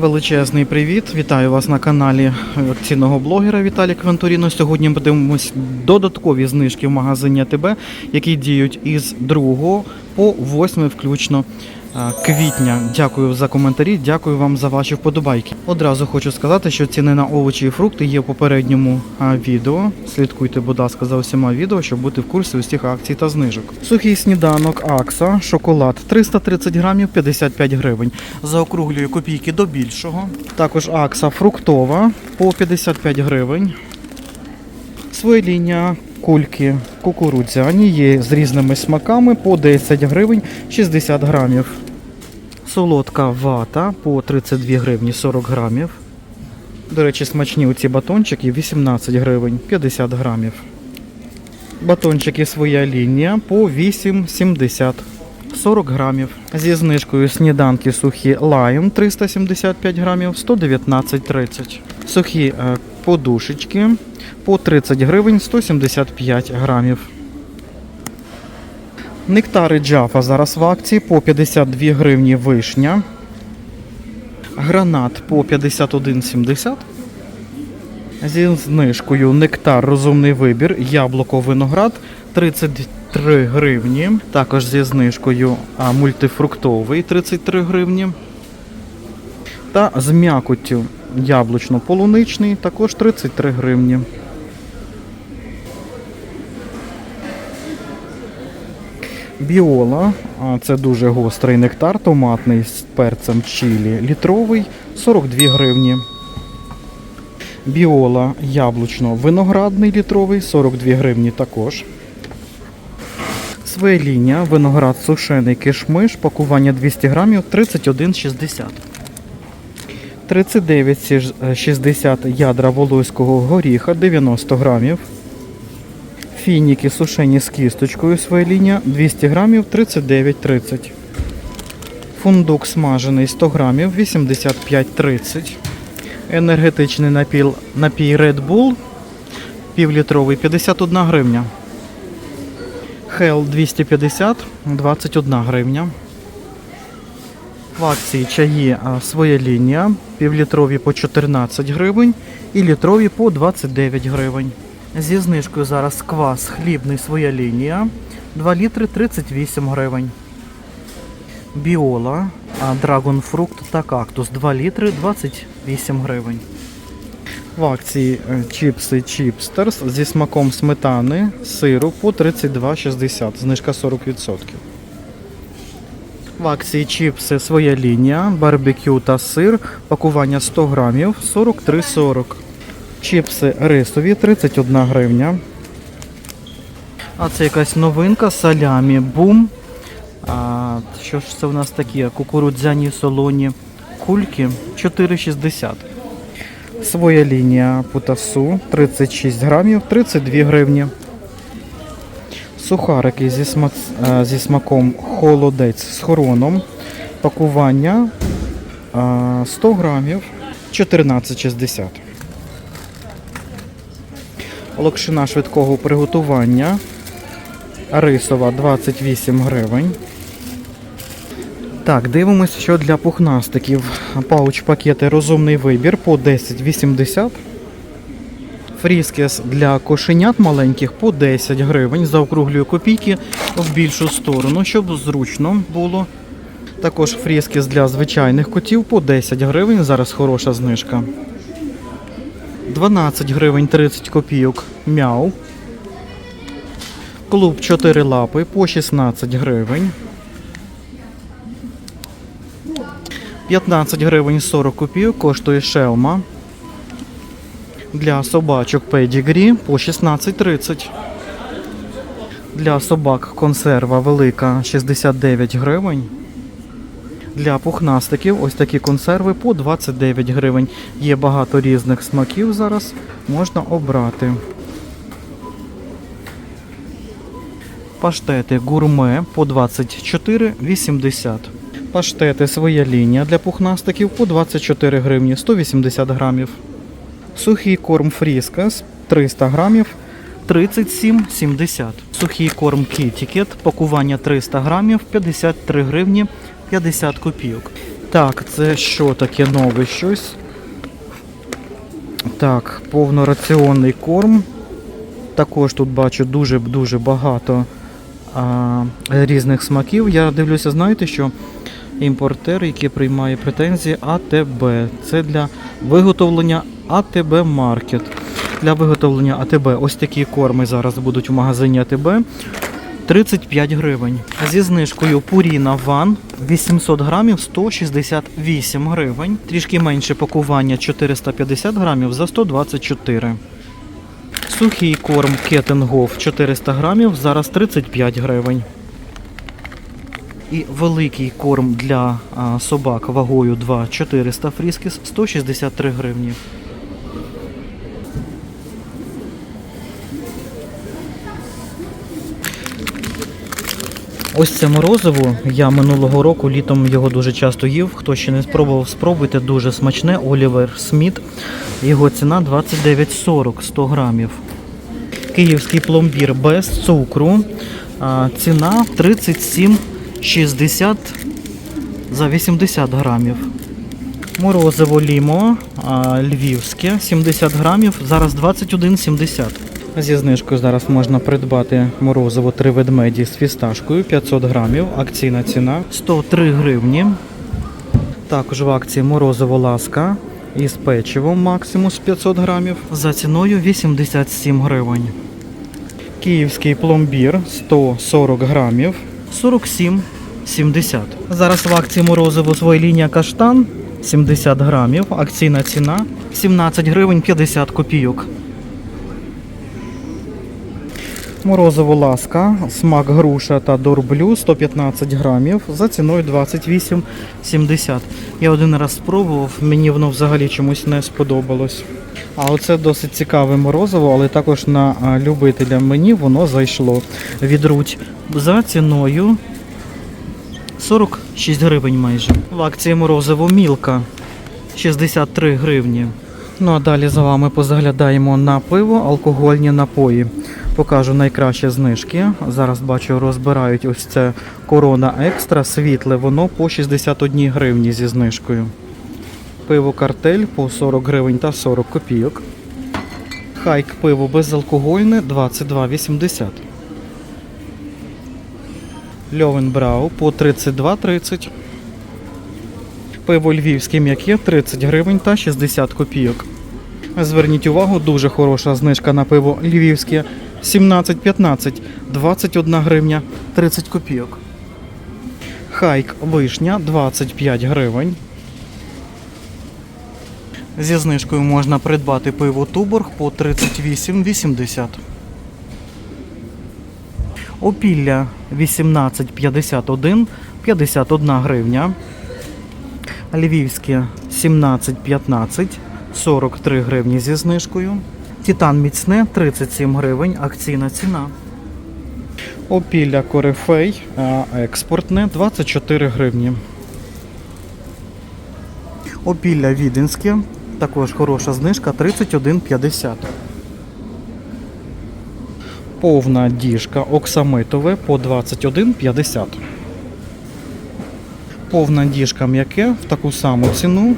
Величезний привіт! Вітаю вас на каналі акційного блогера Віталія Квентуріно. Сьогодні подивимось додаткові знижки в магазині АТБ, які діють із 2 по 8 включно квітня. Дякую за коментарі, дякую вам за ваші вподобайки. Одразу хочу сказати, що ціни на овочі і фрукти є в попередньому відео. Слідкуйте, будь ласка, за усіма відео, щоб бути в курсі усіх акцій та знижок. Сухий сніданок Акса, шоколад 330 грамів 55 гривень. Заокруглюю копійки до більшого. Також Акса фруктова по 55 гривень. Своєління кульки кукурудзяні є з різними смаками по 10 гривень 60 грамів. Солодка вата по 32 гривні 40 грамів. До речі, смачні оці батончики 18 гривень 50 грамів. Батончики своя лінія по 8,70 40 грамів. Зі знижкою сніданки сухі лайм 375 грамів 119,30. Сухі е, подушечки по 30 гривень 175 грамів. Нектари джафа зараз в акції по 52 гривні вишня. Гранат по 51,70. Зі знижкою нектар розумний вибір, яблуко виноград 33 гривні. Також зі знижкою мультифруктовий 33 гривні. Та з м'якоттю яблучно-полуничний також 33 гривні. Біола, це дуже гострий нектар, томатний з перцем чилі, літровий 42 гривні. Біола яблучно-виноградний літровий 42 гривні також. Своєління, виноград сушений кишмиш, пакування 200 грамів 31,60. 39,60 ядра волоського горіха 90 грамів. Фініки сушені з кісточкою своєління 200 грамів 39,30. Фундук смажений 100 грамів 85,30. Енергетичний напій, напій Red Bull півлітровий 51 гривня. Хел 250 21 гривня. В акції чаї своя лінія. Півлітрові по 14 гривень і літрові по 29 гривень. Зі знижкою зараз квас хлібний своя лінія. 2 літри 38 гривень. Біола, а, драгонфрукт та кактус 2 літри 28 гривень. В акції е, чіпси Чіпстерс зі смаком сметани, сиру по 32,60, знижка 40%. В акції чіпси своя лінія, барбекю та сир, пакування 100 грамів 43,40. Чіпси рисові 31 гривня. А це якась новинка салямі бум. А, що ж це у нас таке? Кукурудзяні солоні кульки 4,60. Своя лінія путасу 36 грамів 32 гривні. Сухарики зі, смак... зі смаком холодець з хороном. Пакування е, 100 грамів 14,60. Локшина швидкого приготування. Рисова 28 гривень. Так, дивимось, що для пухнастиків. Пауч-пакети розумний вибір по 10,80. Фріскес для кошенят маленьких по 10 гривень. Заокруглюю копійки в більшу сторону, щоб зручно було. Також фріскес для звичайних котів по 10 гривень. Зараз хороша знижка. 12 гривень 30 копійок. Мяу. Клуб 4 лапи по 16 гривень. 15 гривень 40 копійок коштує шелма. Для собачок педігрі по 16,30. Для собак консерва велика 69 гривень. Для пухнастиків ось такі консерви по 29 гривень. Є багато різних смаків зараз, можна обрати. Паштети гурме по 24,80. Паштети своя лінія для пухнастиків по 24 гривні 180 грамів. Сухий корм фріскас 300 грамів 37,70. Сухий корм кітікет, пакування 300 грамів 53 гривні 50 копійок. Так, це що таке нове щось? Так, повнораціонний корм. Також тут бачу дуже-дуже багато а, різних смаків. Я дивлюся, знаєте, що імпортер, який приймає претензії АТБ. Це для виготовлення АТБ Маркет. Для виготовлення АТБ ось такі корми зараз будуть в магазині АТБ. 35 гривень. Зі знижкою Purina Ван 800 грамів 168 гривень. Трішки менше пакування 450 грамів за 124. Сухий корм Кетенгоф 400 грамів, зараз 35 гривень. І великий корм для собак вагою 2 400 фріскіс 163 гривні. Ось це морозиво. Я минулого року літом його дуже часто їв. Хто ще не спробував, спробуйте дуже смачне. Олівер Сміт. Його ціна 29,40 100 грамів. Київський пломбір без цукру. Ціна 37,60 за 80 грамів. Морозиво лімо львівське 70 грамів, зараз 21,70. Зі знижкою зараз можна придбати морозиво три ведмеді з фісташкою 500 грамів. Акційна ціна 103 гривні. Також в акції морозиво ласка із печивом максимус 500 грамів за ціною 87 гривень. Київський пломбір 140 грамів 47,70. Зараз в акції морозиво своя лінія каштан 70 грамів. Акційна ціна 17 гривень 50 копійок. Морозиво ласка, смак груша та дорблю 115 грамів за ціною 28,70. Я один раз спробував, мені воно взагалі чомусь не сподобалось. А оце досить цікаве морозиво, але також на любителя мені воно зайшло. Відруть за ціною 46 гривень майже. В акції морозиво мілка 63 гривні. Ну а далі за вами позаглядаємо на пиво, алкогольні напої. Покажу найкращі знижки. Зараз бачу, розбирають ось це корона екстра, світле, воно по 61 гривні зі знижкою. Пиво картель по 40 гривень та 40 копійок. Хайк пиво безалкогольне 22,80. Льовенбрау по 32,30. Пиво львівське м'яке 30 гривень та 60 копійок. Зверніть увагу, дуже хороша знижка на пиво львівське 17,15, 21 гривня 30 копійок. Хайк вишня 25 гривень. Зі знижкою можна придбати пиво Туборг по 38,80. Опілля 18,51, 51 гривня. Львівське 17,15, 43 гривні зі знижкою. Титан міцне 37 гривень, акційна ціна. Опілля Корифей експортне 24 гривні. Опілля Віденське, також хороша знижка 31,50. Повна діжка оксамитове по 21,50. Повна діжка м'яке в таку саму ціну.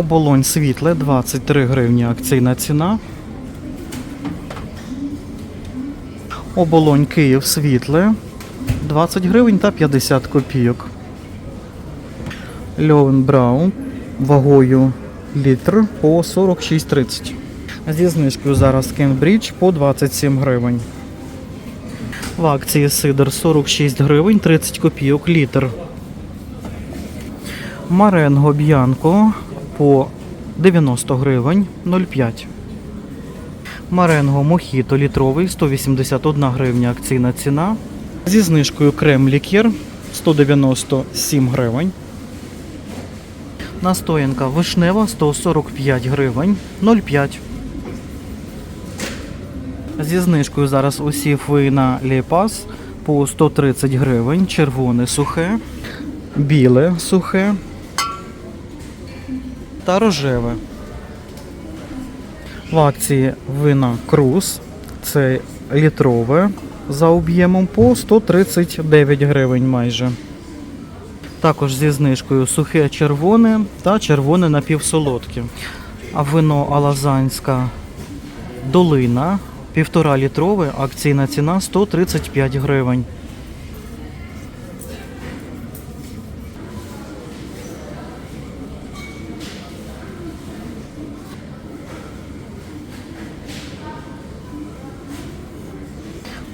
Оболонь світле 23 гривні акційна ціна. Оболонь Київ світле 20 гривень та 50 копійок. Льовен Браун вагою літр по 46,30. Зі знижкою зараз Кенбридж по 27 гривень. В акції сидр 46 гривень 30 копійок літр. Маренго Б'янко по 90 гривень 0,5. Маренго Мохіто літровий 181 гривня акційна ціна. Зі знижкою крем лікер 197 гривень. Настоянка вишнева 145 гривень 0,5. Зі знижкою зараз усі на Ліпас по 130 гривень. Червоне сухе, біле сухе та рожеве. В акції вина Круз. Це літрове за об'ємом по 139 гривень майже. Також зі знижкою сухе червоне та червоне напівсолодке. А вино Алазанська долина півтора літрове, акційна ціна 135 гривень.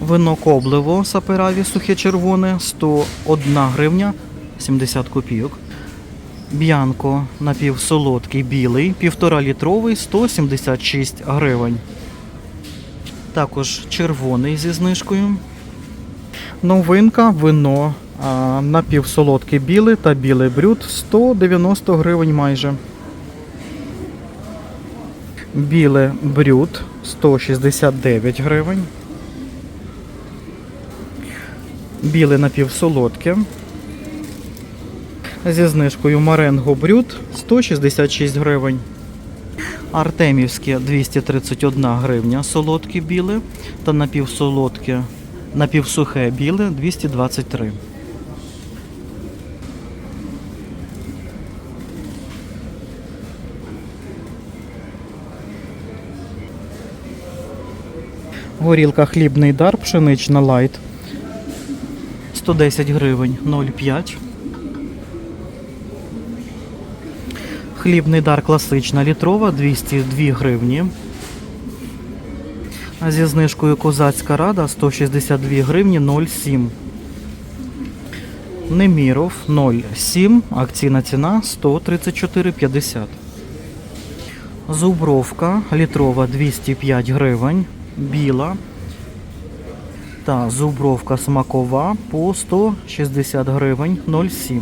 Вино Коблево Сапераві сухе червоне 101 гривня 70 копійок. Б'янко напівсолодкий білий, півтора літровий 176 гривень. Також червоний зі знижкою. Новинка вино а, напівсолодкий білий та білий брют 190 гривень майже. Біле брют 169 гривень. Біле напівсолодке. Зі знижкою Маренго Брют 166 гривень. Артемівське 231 гривня солодке біле та напівсолодке, напівсухе біле 223. Горілка хлібний дар, пшенична лайт 110 гривень 0,5. Хлібний дар класична літрова 202 гривні. А зі знижкою козацька рада 162 гривні 0,7. Неміров 0,7. Акційна ціна 134,50. Зубровка літрова 205 гривень. Біла. Та зубровка смакова по 160 гривень 0,7.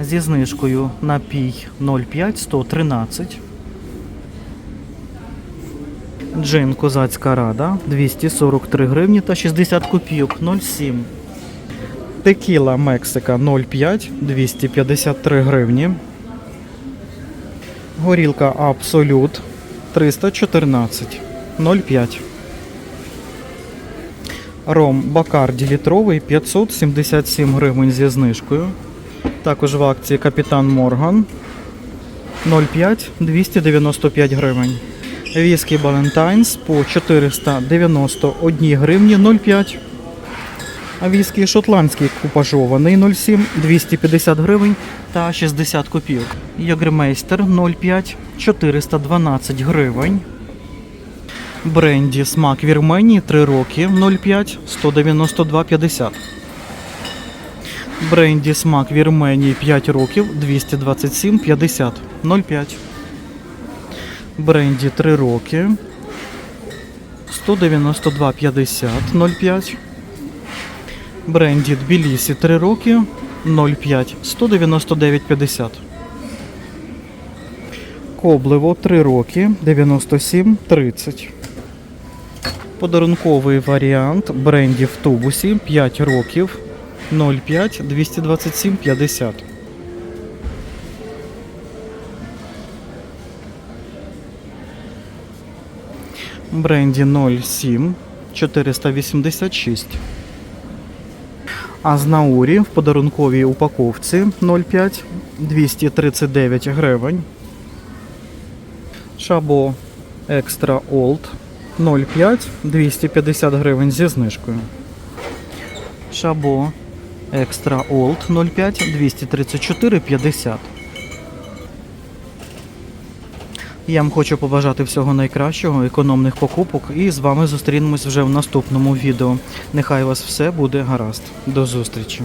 Зі знижкою напій 0,5 113. Джин Козацька Рада 243 гривні та 60 копійок 0,7. Текіла Мексика 0,5 253 гривні. Горілка Абсолют 314 0,5. Ром Бакарді літровий 577 гривень зі знижкою. Також в акції Капітан Морган 0,5 295 гривень. Віскі Балентайнс по 491 гривні 0,5. А віскі шотландський купажований 0,7 250 гривень та 60 копійок. Йогремейстер 0,5 412 гривень. Бренді смак Вірменії 3 роки 0,5 192,50. Бренді смак Вірменії 5 років 227,50 0,5. Бренді 3 роки 192,50 0,5. Бренді Тбілісі 3 роки 0,5 199,50. Коблево 3 роки 97,30. Подарунковий варіант бренді в тубусі 5 років 0,5 227,50. Бренді 07 486. А з Наурі в подарунковій упаковці 0,5 239 гривень. Шабо Екстра Олд 0,5 250 гривень зі знижкою. Шабо Екстра Олд 0,5 234,50. Я вам хочу побажати всього найкращого, економних покупок і з вами зустрінемось вже в наступному відео. Нехай вас все буде гаразд. До зустрічі!